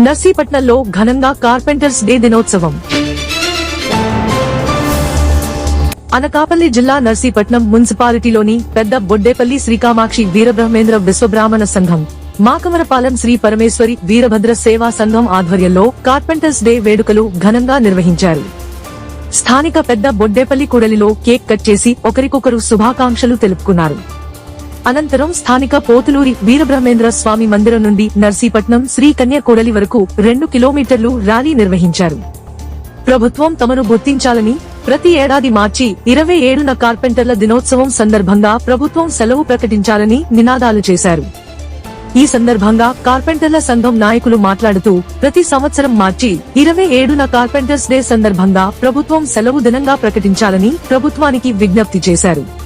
నర్సీపట్నంలో ఘనంగా carpenters day దినోత్సవం. అనకాపల్లి జిల్లా నర్సీపట్నం మున్సిపాలిటీలోని పెద్ద బొడ్డేపల్లి శ్రీకామాక్షి వీరబ్రహ్మేంద్ర విశ్వబ్రాహ్మణ సంఘం మాకమరపాలెం శ్రీ పరమేశ్వరి వీరభద్ర సేవా సంఘం ఆధ్వర్యంలో కార్పెంటర్స్ డే వేడుకలు ఘనంగా నిర్వహించారు. స్థానిక పెద్ద బొడ్డేపల్లి కూడలిలో కేక్ కట్ చేసి ఒకరికొకరు శుభాకాంక్షలు తెలుపుకున్నారు. అనంతరం స్థానిక పోతులూరి వీరబ్రహ్మేంద్ర స్వామి మందిరం నుండి నర్సీపట్నం శ్రీ కన్యాకోడలి వరకు రెండు కిలోమీటర్లు ర్యాలీ నిర్వహించారు. ప్రభుత్వం తమను గుర్తించాలని ప్రతి ఏడాది మార్చి ఇరవై ఏడున కార్పెంటర్ల దినోత్సవం సందర్భంగా ప్రభుత్వం సెలవు ప్రకటించాలని నినాదాలు చేశారు. ఈ సందర్భంగా కార్పెంటర్ల సంఘం నాయకులు మాట్లాడుతూ ప్రతి సంవత్సరం మార్చి ఇరవై ఏడున కార్పెంటర్స్ డే సందర్భంగా ప్రభుత్వం సెలవు దినంగా ప్రకటించాలని ప్రభుత్వానికి విజ్ఞప్తి చేశారు.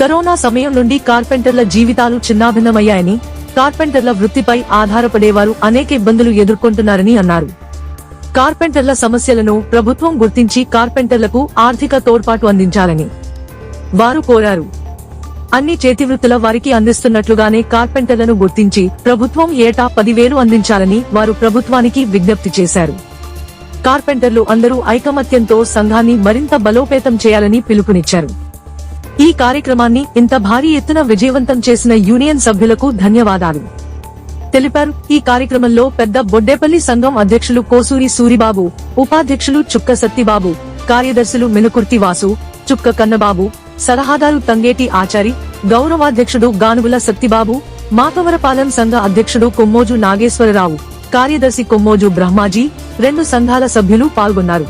కరోనా సమయం నుండి కార్పెంటర్ల జీవితాలు చిన్నాభిన్నమయ్యాయని కార్పెంటర్ల వృత్తిపై ఆధారపడేవారు అనేక ఇబ్బందులు ఎదుర్కొంటున్నారని అన్నారు. కార్పెంటర్ల సమస్యలను ప్రభుత్వం గుర్తించి కార్పెంటర్లకు ఆర్థిక తోడ్పాటు అందించాలని వారు కోరారు. అన్ని చేతివృత్తుల వారికి అందిస్తున్నట్లుగానే కార్పెంటర్లను గుర్తించి ప్రభుత్వం ఏటా పదివేలు అందించాలని వారు ప్రభుత్వానికి విజ్ఞప్తి చేశారు. కార్పెంటర్లు అందరూ ఐకమత్యంతో సంఘాన్ని మరింత బలోపేతం చేయాలని పిలుపునిచ్చారు. ఈ కార్యక్రమాన్ని ఇంత భారీ ఎత్తున విజయవంతం చేసిన యూనియన్ సభ్యులకు ధన్యవాదాలు. తెలిపారు ఈ కార్యక్రమంలో పెద్ద బొడ్డేపల్లి సంఘం అధ్యక్షులు కోసూరి సూరిబాబు ఉపాధ్యక్షులు చుక్క సత్తిబాబు కార్యదర్శులు మెనుకుర్తి వాసు చుక్క కన్నబాబు సలహాదారు తంగేటి ఆచారి గౌరవాధ్యక్షుడు గానుగుల సత్తిబాబు మాకవరపాలెం సంఘ అధ్యక్షుడు కొమ్మోజు నాగేశ్వరరావు కార్యదర్శి కొమ్మోజు బ్రహ్మాజీ రెండు సంఘాల సభ్యులు పాల్గొన్నారు.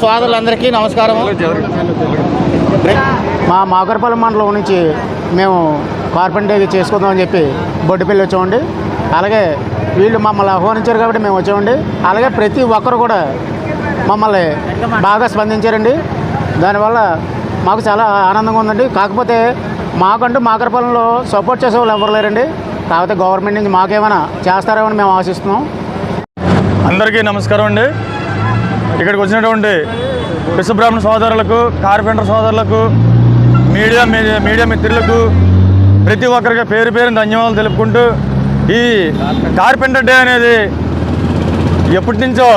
సోదరులందరికీ నమస్కారం మా మాకరపల్లి మండలం నుంచి మేము కార్పెంటరీ చేసుకుందామని చెప్పి బొడ్డుపల్లి వచ్చామండి. అలాగే వీళ్ళు మమ్మల్ని ఆహ్వానించారు కాబట్టి మేము వచ్చామండి. అలాగే ప్రతి ఒక్కరు కూడా మమ్మల్ని బాగా స్పందించారండి. దానివల్ల మాకు చాలా ఆనందంగా ఉందండి. కాకపోతే మాకంటూ మాకరపాలెంలో సపోర్ట్ చేసే వాళ్ళు ఎవరు లేరండి. కాకపోతే గవర్నమెంట్ నుంచి మాకేమైనా చేస్తారేమని మేము ఆశిస్తున్నాం. అందరికీ నమస్కారం అండి. ఇక్కడికి వచ్చినటువంటి విశ్వబ్రాహ్మణ సోదరులకు కార్పెంటర్ సోదరులకు మీడియా మీడియా మిత్రులకు ప్రతి ఒక్కరికి పేరు పేరు ధన్యవాదాలు తెలుపుకుంటూ ఈ కార్పెంటర్ డే అనేది ఎప్పటి నుంచో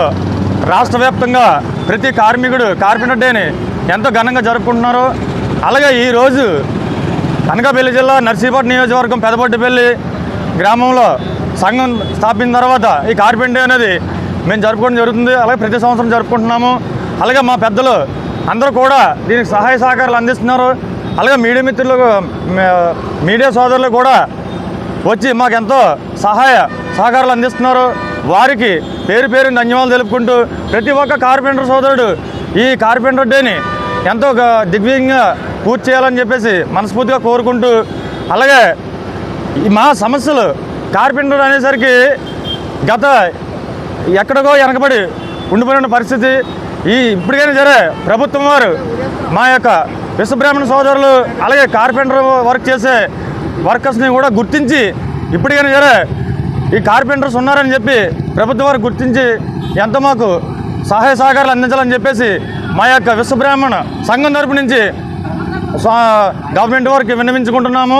రాష్ట్ర వ్యాప్తంగా ప్రతి కార్మికుడు కార్పెంటర్ డేని ఎంతో ఘనంగా జరుపుకుంటున్నారు. అలాగే ఈరోజు అనకాపల్లి జిల్లా నర్సీపట్నం నియోజకవర్గం పెదపట్టిపల్లి గ్రామంలో సంఘం స్థాపించిన తర్వాత ఈ కార్పెంటర్ డే అనేది మేము జరుపుకోవడం జరుగుతుంది. అలాగే ప్రతి సంవత్సరం జరుపుకుంటున్నాము. అలాగే మా పెద్దలు అందరూ కూడా దీనికి సహాయ సహకారాలు అందిస్తున్నారు. అలాగే మీడియా మిత్రులు మీడియా సోదరులు కూడా వచ్చి మాకు ఎంతో సహాయ సహకారాలు అందిస్తున్నారు. వారికి పేరు పేరు ధన్యవాదాలు తెలుపుకుంటూ ప్రతి ఒక్క కార్పెంటర్ సోదరుడు ఈ కార్పెంటర్ డేని ఎంతో దిగ్విజయంగా పూర్తి చేయాలని చెప్పేసి మనస్ఫూర్తిగా కోరుకుంటూ అలాగే ఈ మా సమస్యలు కార్పెంటర్ అనేసరికి గత ఎక్కడికో వెనకబడి ఉండిపోయిన పరిస్థితి. ఈ ఇప్పటికైనా సరే ప్రభుత్వం వారు మా యొక్క విశ్వబ్రాహ్మణ సోదరులు అలాగే కార్పెంటర్ వర్క్ చేసే వర్కర్స్ని కూడా గుర్తించి ఇప్పటికైనా సరే ఈ కార్పెంటర్స్ ఉన్నారని చెప్పి ప్రభుత్వం వారు గుర్తించి ఎంత మాకు సహాయ సహకారాలు అందించాలని చెప్పేసి మా యొక్క విశ్వబ్రాహ్మణ సంఘం తరపు నుంచి గవర్నమెంట్ వారికి విన్నవించుకుంటున్నాము.